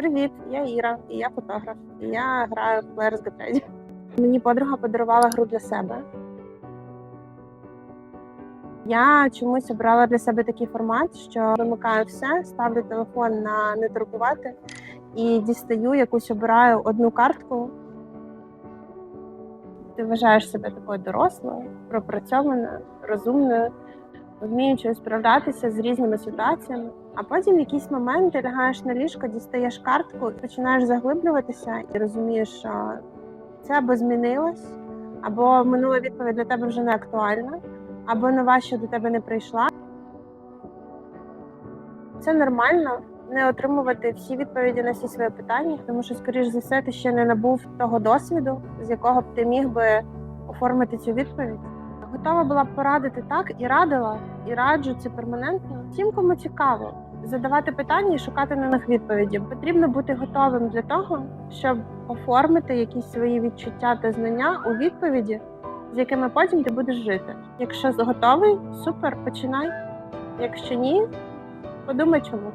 Привіт, я Іра, і я фотограф. І я граю в Players Get. Мені подруга подарувала гру для себе. Я чомусь обрала для себе такий формат, що вимикаю все, ставлю телефон на не турбувати і дістаю якусь обираю одну картку. Ти вважаєш себе такою дорослою, пропрацьованою, розумною, вміючою справлятися з різними ситуаціями. А потім в якийсь момент ти лягаєш на ліжко, дістаєш картку, починаєш заглиблюватися і розумієш, що це або змінилось, або минула відповідь для тебе вже не актуальна, або нова, що до тебе не прийшла. Це нормально не отримувати всі відповіді на всі свої питання, тому що, скоріш за все, ти ще не набув того досвіду, з якого б ти міг би оформити цю відповідь. Готова була порадити так і радила, і раджу це перманентно. Всім, кому цікаво, задавати питання і шукати на них відповіді. Потрібно бути готовим для того, щоб оформити якісь свої відчуття та знання у відповіді, з якими потім ти будеш жити. Якщо готовий, супер, починай. Якщо ні, подумай чому.